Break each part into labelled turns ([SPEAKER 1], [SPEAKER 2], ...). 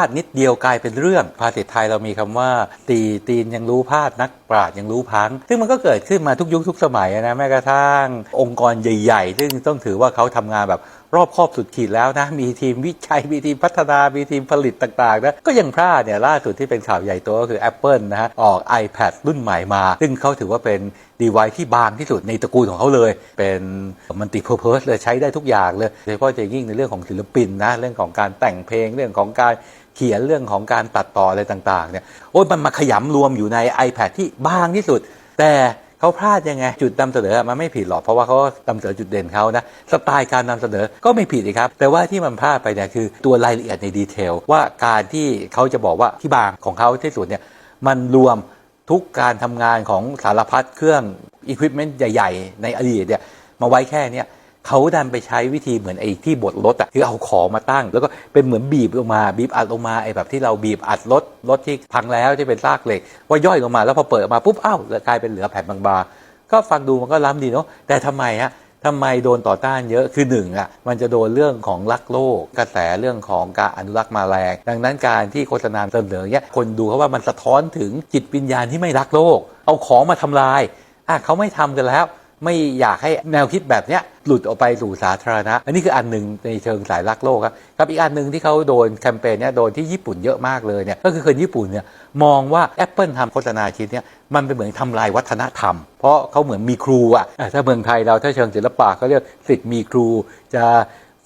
[SPEAKER 1] พลาดนิดเดียวกลายเป็นเรื่องภาษาไทยเรามีคำว่า ตีตีนยังรู้พลาดนักปราชญ์ยังรู้พัง ซึ่งมันก็เกิดขึ้นมาทุกยุคทุกสมัยนะแม้กระทั่งองค์กรใหญ่ ๆ ซึ่งต้องถือว่าเขาทำงานแบบ รอบครอบสุดขีดแล้วนะ มีทีมวิจัย มีทีมพัฒนา มีทีมผลิตต่างๆนะก็ยังพลาดเนี่ยล่าสุดที่เป็นข่าวใหญ่โตก็คือ Apple นะฮะออก iPad รุ่นใหม่มา ซึ่งเขาถือว่าเป็นดีไวที่บางที่สุดในตระกูลของเขาเลย เป็นมันติเพอร์เพสเลยใช้ได้ทุกอย่างเลยโดยเฉพาะจะยิ่งในเรื่องของศิลปินนะเรื่องของการแต่งเพลงเรื่องของการเขียนเรื่องของการตัดต่ออะไรต่างๆเนี่ยโอ้ยมันมาขยำรวมอยู่ใน iPad ที่บางที่สุด แต่ เขาพลาดยังไง จุดนำเสนอมันไม่ผิดหรอกเพราะว่าเขานำเสนอจุดเด่นเขานะสไตล์การนำเสนอก็ไม่ผิดครับ แต่ว่าที่มันพลาดไปเนี่ยคือตัวรายละเอียดในดีเทล ว่าการที่เขาจะบอกว่าที่บางของเขาที่สุดเนี่ยมันรวมทุกการทำงานของสารพัดเครื่องอุปกรณ์ใหญ่ ๆ ในอดีตเนี่ยมาไว้แค่เนี่ย เขาดันไปใช้วิธีเหมือนไอ้ที่บดรถอะคือเอาของมาตั้ง แล้วก็เป็นเหมือนบีบลงมาบีบอัดลงมาไอ้แบบที่เราบีบอัดรถรถที่พังแล้วที่เป็นซากเหล็ก ว่าย่อยลงมาแล้วพอเปิดออกมาปุ๊บอ้าวกลายเป็นเหลือแผ่นบางๆก็ฟังดูมันก็ล้ำดีเนาะแต่ทำไมฮะทำไมโดนต่อต้านเยอะคือหนึ่งอะมันจะโดนเรื่องของรักโลก กระแสเรื่องของการอนุรักษ์มาแรง ดังนั้นการที่โฆษณาเสนอเนี้ยคนดูเขาว่ามันสะท้อนถึงจิตวิญญาณที่ไม่รักโลก เอาของมาทำลายอะเขาไม่ทำกันแล้ว ไม่อยากให้แนวคิดแบบเนี้ยหลุดออกไปสู่สาธารณะ อันนี้คืออันหนึ่งในเชิงสายรักโลกครับครับอีกอันหนึ่งที่เขาโดนแคมเปญเนี้ยโดนที่ญี่ปุ่นเยอะมากเลยเนี่ยก็คือคนญี่ปุ่นเนี่ยมองว่า Apple ทำโฆษณาชิ้นเนี้ยมันเป็นเหมือนทำลายวัฒนธรรม เพราะเขาเหมือนมีครูอะถ้าเมืองไทยเราถ้าเชิงศิลปะเขาเรียกสิทธิ์มีครูจะ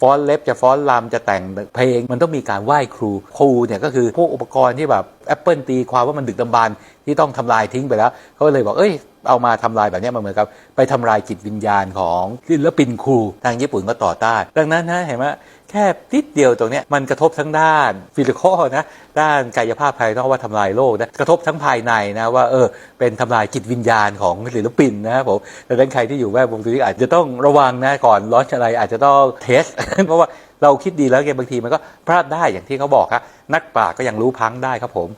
[SPEAKER 1] ฟ้อนเล็บจะฟ้อนรำจะแต่งเพลง มันต้องมีการไหว้ครู ครูเนี่ยก็คือพวกอุปกรณ์ที่แบบ Apple ตีความว่ามันดึกดำบรรพ์ที่ต้องทำลายทิ้งไปแล้วเขาเลยบอกเอ้ย เอามาทำลายแบบนี้มันเหมือนกับไปทำลายจิตวิญญาณของศิลปินครูทางญี่ปุ่นก็ต่อต้านดังนั้นนะเห็นไหมแค่นิดเดียวตรงนี้มันกระทบทั้งด้านฟิสิกอลนะด้านกายภาพภายนอกว่าทำลายโลกนะกระทบทั้งภายในนะว่าเออเป็นทำลายจิตวิญญาณของศิลปินนะครับผมดังนั้นใครที่อยู่แวดวงตรงนี้อาจจะต้องระวังนะก่อนร้อนอะไรอาจจะต้องเทสเพราะว่าเราคิดดีแล้วไงบางทีมันก็พลาดได้อย่างที่เขาบอกครับนักปราชญ์ก็ยังรู้พังได้ครับผม